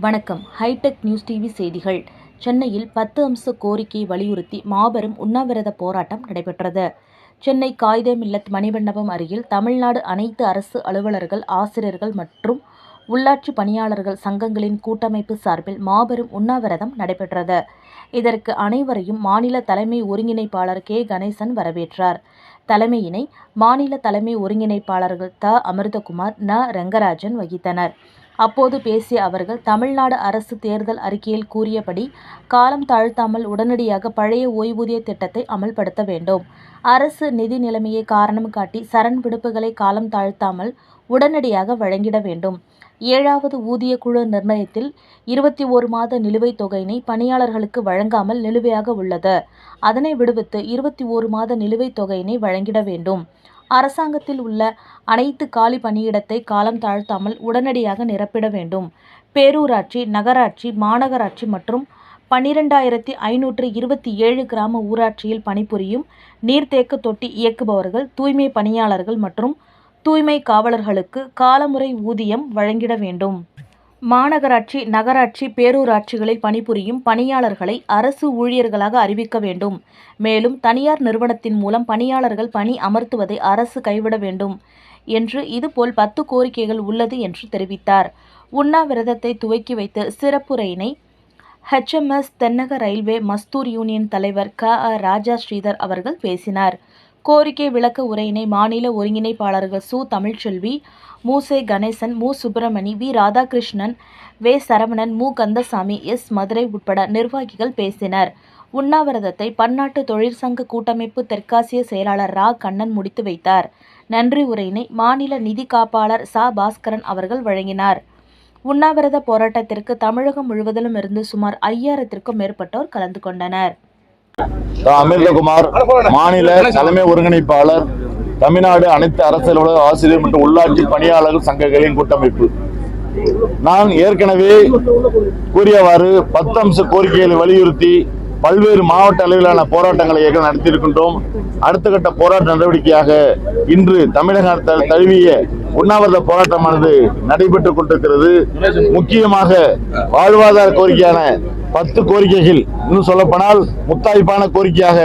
வணக்கம். Hitech news TV செய்திகள். சென்னையில் பத்து அம்ச கோரிக்கையை வலியுறுத்தி மாபெரும் உண்ணாவிரத போராட்டம் நடைபெற்றது. சென்னை காயிதே மில்லத் மணிமண்டபம் அருகில் தமிழ்நாடு அனைத்து அரசு அலுவலர்கள் ஆசிரியர்கள் மற்றும் உள்ளாட்சி பணியாளர்கள் சங்கங்களின் கூட்டமைப்பு சார்பில் மாபெரும் உண்ணாவிரதம் நடைபெற்றது. இதற்கு அனைவரையும் மாநில தலைமை ஒருங்கிணைப்பாளர் கே. கணேசன் வரவேற்றார். தலைமையினை மாநில தலைமை ஒருங்கிணைப்பாளர்கள் த. அமிர்தகுமார் ந. ரெங்கராஜன் வகித்தனர். அப்போது பேசிய அவர்கள் தமிழ்நாடு அரசு தேர்தல் அறிக்கையில் கூறியபடி காலம் தாழ்த்தாமல் உடனடியாக பழைய ஓய்வூதிய திட்டத்தை அமல்படுத்த வேண்டும். அரசு நிதி நிலைமையை காரணம் காட்டி சரண் விடுப்புகளை காலம் தாழ்த்தாமல் உடனடியாக வழங்கிட வேண்டும். ஏழாவது ஊதிய குழு நிர்ணயத்தில் இருபத்தி ஒரு மாத நிலுவைத் தொகையினை பணியாளர்களுக்கு வழங்காமல் நிலுவையாக உள்ளது. அதனை விடுவித்து இருபத்தி ஒரு மாத நிலுவைத் தொகையினை வழங்கிட வேண்டும். அரசாங்கத்தில் உள்ள அனைத்து காலி பணியிடத்தை காலம் தாழ்த்தாமல் உடனடியாக நிரப்பிட வேண்டும். பேரூராட்சி நகராட்சி மாநகராட்சி மற்றும் பன்னிரெண்டாயிரத்தி ஐநூற்று இருபத்தி ஏழு கிராம ஊராட்சியில் பணிபுரியும் நீர்த்தேக்க தொட்டி இயக்குபவர்கள் தூய்மை பணியாளர்கள் மற்றும் தூய்மை காவலர்களுக்கு காலமுறை ஊதியம் வழங்கிட வேண்டும். மாநகராட்சி நகராட்சி பேரூராட்சிகளில் பணிபுரியும் பணியாளர்களை அரசு ஊழியர்களாக அறிவிக்க வேண்டும். மேலும் தனியார் நிறுவனத்தின் மூலம் பணியாளர்கள் பணி அமர்த்துவதை அரசு கைவிட வேண்டும் என்று இதுபோல் பத்து கோரிக்கைகள் உள்ளது என்று தெரிவித்தார். உண்ணாவிரதத்தை துவக்கி வைத்து சிறப்புரையினை ஹெச்எம்எஸ் தென்னக ரயில்வே மஸ்தூர் யூனியன் தலைவர் க அ ராஜா ஸ்ரீதர் அவர்கள் பேசினார். கோரிக்கை விளக்க உரையினை மாநில ஒருங்கிணைப்பாளர்கள் சு. தமிழ்ச்செல்வி மூசே கணேசன் மு. சுப்பிரமணி வி. ராதாகிருஷ்ணன் வே. சரவணன் மு. கந்தசாமி எஸ். மதுரை உட்பட நிர்வாகிகள் பேசினர். உண்ணாவிரதத்தை பன்னாட்டு தொழிற்சங்க கூட்டமைப்பு தெற்காசிய செயலாளர் ரா. கண்ணன் முடித்து வைத்தார். நன்றி உரையினை மாநில நிதி காப்பாளர் சா. பாஸ்கரன் அவர்கள் வழங்கினார். உண்ணாவிரத போராட்டத்திற்கு தமிழகம் முழுவதிலும் இருந்து சுமார் ஐயாயிரத்திற்கும் மேற்பட்டோர் கலந்து கொண்டனர். அமிர்தகுமார் மாநில தலைமை ஒருங்கிணைப்பாளர் தமிழ்நாடு அனைத்து அரசியல் ஆசிரியர் மற்றும் உள்ளாட்சி பணியாளர்கள் சங்கங்களின் கூட்டமைப்பு. நான் ஏற்கனவே கூறியவாறு பத்து அம்ச கோரிக்கைகளை வலியுறுத்தி பல்வேறு மாவட்ட அளவிலான போராட்டங்களை ஏற்க நடத்தியிருக்கின்றோம். அடுத்த கட்ட போராட்ட நடவடிக்கையாக இன்று தமிழக தழுவிய உண்ணாவிரத போராட்டமானது நடைபெற்றுக் கொண்டிருக்கிறது. முக்கியமாக வாழ்வாதார கோரிக்கையான பத்து கோரிக்கைகள். இன்னும் சொல்லப்போனால் முத்தாய்ப்பான கோரிக்கையாக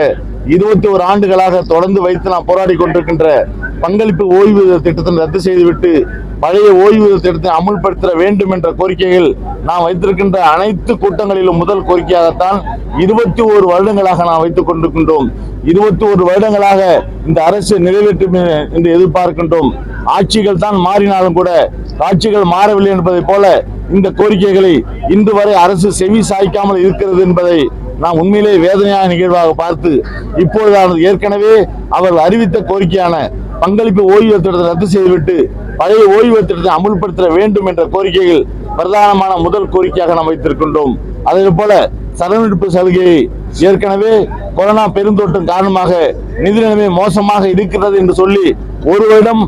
இருபத்தி ஒரு ஆண்டுகளாக தொடர்ந்து வைத்து நாம் போராடி கொண்டிருக்கின்ற பங்களிப்பு ஓய்வூதிய திட்டத்தை ரத்து செய்துவிட்டு பழைய ஓய்வூதிய திட்டத்தை அமுல்படுத்த வேண்டும் என்ற கோரிக்கைகள் நாம் வைத்திருக்கின்ற அனைத்து கூட்டங்களிலும் முதல் கோரிக்கையாகத்தான் இருபத்தி ஒரு வருடங்களாக நாம் வைத்துக் கொண்டிருக்கின்றோம். இருபத்தி ஒரு வருடங்களாக இந்த அரசு நிறைவேற்றும் என்று எதிர்பார்க்கின்றோம். ஆட்சிகள் தான் மாறினாலும் கூட ஆட்சிகள் மாறவில்லை என்பதை போல இந்த கோரிக்கைகளை இன்று வரை அரசு செவி சாய்க்காமல் இருக்கிறது என்பதை நாம் உண்மையிலே வேதனையான நிகழ்வாக பார்த்து இப்பொழுது ஏற்கனவே அவர் அறிவித்த கோரிக்கையான பங்களிப்பு ஓய்வு திட்டத்தை ரத்து செய்துவிட்டு பழைய ஓய்வு திட்டத்தை அமுல்படுத்த வேண்டும் என்ற கோரிக்கைகள் பிரதானமான முதல் கோரிக்கையாக நாம் வைத்திருக்கின்றோம். அதே போல சரவெடுப்பு சலுகையை ஏற்கனவே கொரோனா பெருந்தோட்டம் காரணமாக நிதி நிலைமை மோசமாக இருக்கிறது என்று சொல்லி ஒரு வருடம்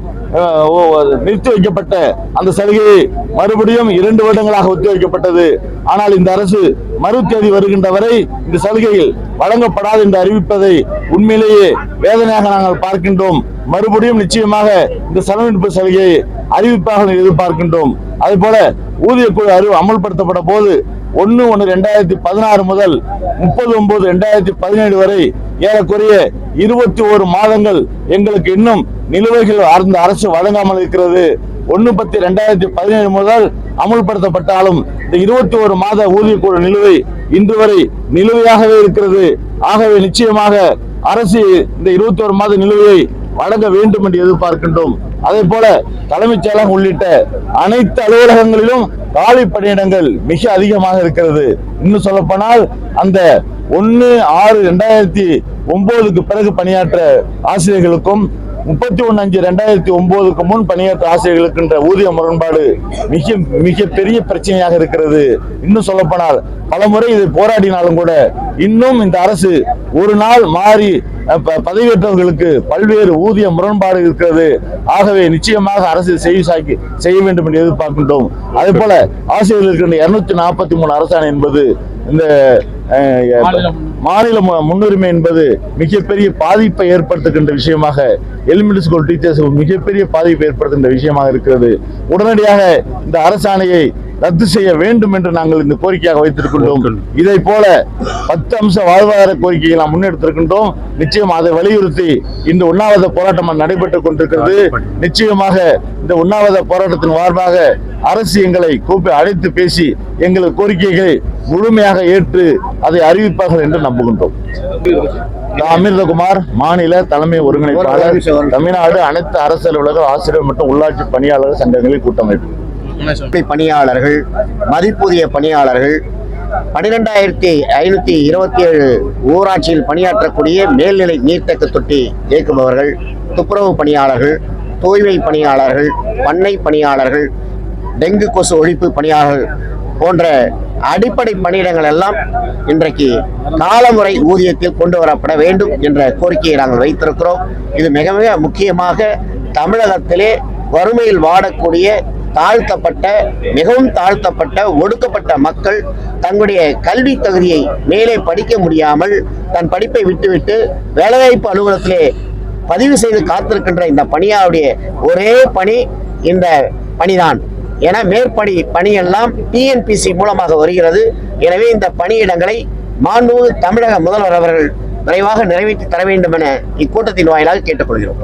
நிறுத்தி வைக்கப்பட்ட அந்த சலுகையை மறுபடியும் இரண்டு வருடங்களாக ஒத்தி வைக்கப்பட்டது ஆனால் இந்த அரசு மறு தேதி வருகின்ற வரை இந்த சலுகைகள் வழங்கப்படாது என்று அறிவிப்பதை உண்மையிலேயே வேதனையாக நாங்கள் பார்க்கின்றோம். மறுபடியும் நிச்சயமாக இந்த செலவிடுப்பு சலுகையை அறிவிப்பாக எதிர்பார்க்கின்றோம். அதே போல ஊதிய குழு அறிவு அமல்படுத்தப்பட்ட போது ஒன்னு ஒன்னு ரெண்டாயிரத்தி பதினாறு முதல் முப்பது ஒன்பது ரெண்டாயிரத்தி பதினேழு வரை ஏறக்குறைய இருபத்தி ஒரு மாதங்கள் எங்களுக்கு இன்னும் நிலுவைகள் அந்த அரசு வழங்காமல் இருக்கிறது. ஒன்னு பத்து ரெண்டாயிரத்தி பதினேழு முதல் அமுல்படுத்தப்பட்டாலும் இந்த இருபத்தி ஒரு மாத ஊதிய குழு நிலுவை இன்று வரை நிலுவையாகவே இருக்கிறது. ஆகவே நிச்சயமாக அரசு இந்த இருபத்தி ஒரு மாத நிலுவையை வழங்க வேண்டும் என்று எதிர்பார்க்கின்றோம். அதே போல தலைமைச் செயலகம் உள்ளிட்ட அனைத்து அலுவலகங்களிலும் காலி பணியிடங்கள் மிக அதிகமாக இருக்கிறது. இன்னும் சொல்லப்போனால் அந்த ஒன்னு ஆறு ரெண்டாயிரத்தி ஒன்பதுக்கு பிறகு பணியாற்ற ஆசிரியர்களுக்கும் முப்பத்தி ஒன்னு அஞ்சு ரெண்டாயிரத்தி ஒன்பதுக்கு முன் பணியாற்ற ஆசிரியர்களுக்கு ஊதிய முரண்பாடு மிக மிக பெரிய பிரச்சனையாக இருக்கிறது. இன்னும் சொல்லப்போனால் பலமுறை இதை போராடினாலும் கூட இன்னும் இந்த அரசு ஒரு நாள் மாறி அஹ், ப- பதவியேற்றவர்களுக்கு பல்வேறு ஊதிய முரண்பாடு இருக்கிறது. ஆகவே நிச்சயமாக அரசு செய்ய சாக்கி செய்ய வேண்டும் என்று எதிர்பார்க்கின்றோம். அதே போல ஆசிரியர்களுக்கு இருநூத்தி நாற்பத்தி மூணு அரசாணை என்பது இந்த அஹ், மாநில முன்னுரிமை என்பது மிகப்பெரிய பாதிப்பை ஏற்படுத்துகின்ற விஷயமாக எலிமெண்டரி ஸ்கூல் டீச்சர்ஸ் மிகப்பெரிய பாதிப்பை ஏற்படுத்துகின்ற விஷயமாக இருக்கிறது. உடனடியாக இந்த அரசாணையை ரத்து செய்ய வேண்டும் என்று நாங்கள் இந்த கோரிக்கையாக வைத்திருக்கின்றோம் இதை போல பத்து அம்ச வாழ்வாதார கோரிக்கையை நாம் முன்னெடுத்திருக்கின்றோம். நிச்சயம் அதை வலியுறுத்தி இந்த உண்ணாவிரத போராட்டம் நடைபெற்றுக் கொண்டிருக்கிறது. நிச்சயமாக இந்த உண்ணாவிரத போராட்டத்தின் வார்பாக அரசு எங்களை கூப்பி அழைத்து பேசி எங்கள் கோரிக்கைகளை முழுமையாக ஏற்று அதை அறிவிப்பார்கள் என்று நம்புகின்றோம். அமிர்தகுமார் மாநில தலைமை ஒருங்கிணைப்பாளர் தமிழ்நாடு அனைத்து அரசு அலுவலர்கள் ஆசிரியர் மற்றும் உள்ளாட்சி பணியாளர் சங்கங்களின் கூட்டமைப்பு. பணியாளர்கள் மதிப்புதிய பணியாளர்கள் பனிரெண்டாயிரத்தி ஐநூத்தி இருபத்தி ஏழு ஊராட்சியில் பணியாற்றக்கூடிய மேல்நிலை நீர்த்தேக்க தொட்டி இயக்குபவர்கள் துப்புரவு பணியாளர்கள் தூய்மை பணியாளர்கள் பண்ணை பணியாளர்கள் டெங்கு கொசு ஒழிப்பு பணியாளர்கள் போன்ற அடிப்படை பணியிடங்கள் எல்லாம் இன்றைக்கு காலமுறை ஊதியத்தில் கொண்டு வரப்பட வேண்டும் என்ற கோரிக்கையை நாங்கள் வைத்திருக்கிறோம். இது மிக மிக முக்கியமாக தமிழகத்திலே வறுமையில் வாடக்கூடிய தாழ்த்தப்பட்ட மிகவும் தாழ்த்தப்பட்ட ஒடுக்கப்பட்ட மக்கள் தங்களுடைய கல்வி தகுதியை மேலே படிக்க முடியாமல் தன் படிப்பை விட்டுவிட்டு வேலைவாய்ப்பு அலுவலகத்திலே பதிவு செய்து காத்திருக்கின்ற இந்த பணியாருடைய ஒரே பணி இந்த பணிதான். என மேற்படி பணியெல்லாம் டிஎன்பிசி மூலமாக வருகிறது. எனவே இந்த பணியிடங்களை மாண்புமிகு தமிழக முதல்வர் அவர்கள் விரைவாக நிறைவேற்றி தர வேண்டும் என இக்கூட்டத்தின் வாயிலாக கேட்டுக்கொள்கிறோம்.